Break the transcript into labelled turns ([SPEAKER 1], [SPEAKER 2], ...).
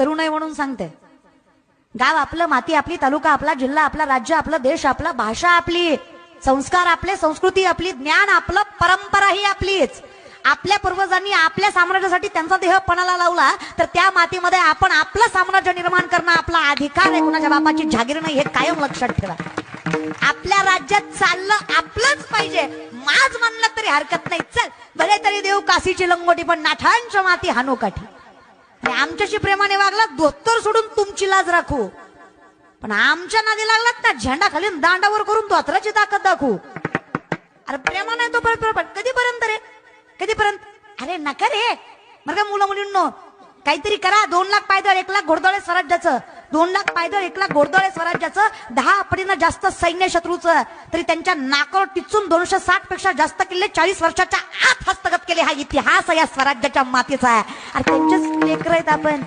[SPEAKER 1] तरुण आहे म्हणून सांगते. गाव आपलं माती आपली तालुका आपला जिल्हा आपला राज्य आपला देश आपला भाषा आपली संस्कार आपले संस्कृती आपली ज्ञान आपलं परंपरा ही आपलीच. आपल्या पूर्वजांनी आपल्या साम्राज्यासाठी त्यांचा देह पणाला लावला तर त्या मातीमध्ये आपण आपलं साम्राज्य निर्माण करणं आपला अधिकार आहे. कुणाच्या बापाची जागीर नाही हे कायम लक्षात ठेवा. आपल्या राज्यात चाललं आपलंच पाहिजे. माझ म्हणलं तरी हरकत नाही. चल भले तरी देऊ काशीची लंगोटी पण नाठांच्या माती हानोकाठी आमच्याशी प्रेमाने वागला धोतर सोडून तुमची लाज राखू. पण आमच्या नादी लागलात ना झेंडा खाली दांडावर करून धोत्राची ताकद दाखवू. अरे प्रेमाने तो परत परत कधीपर्यंत रे? कधीपर्यंत? अरे नका रे. मग का मुलं मुलींनो काहीतरी करा. दोन लाख पायदळ एक लाख घोडदळे स्वराज्याचं. दोन लाख पायदळ एक लाख घोडदळे स्वराज्याचं. दहा पटीनं जास्त सैन्य शत्रूचं. तरी त्यांच्या नाकावर टिचून दोनशे साठपेक्षा जास्त किल्ले चाळीस वर्षाच्या आत हस्तगत केले हा इतिहास या स्वराज्याच्या मातीचा आहे. आणि त्यांचेच लेकर आहेत आपण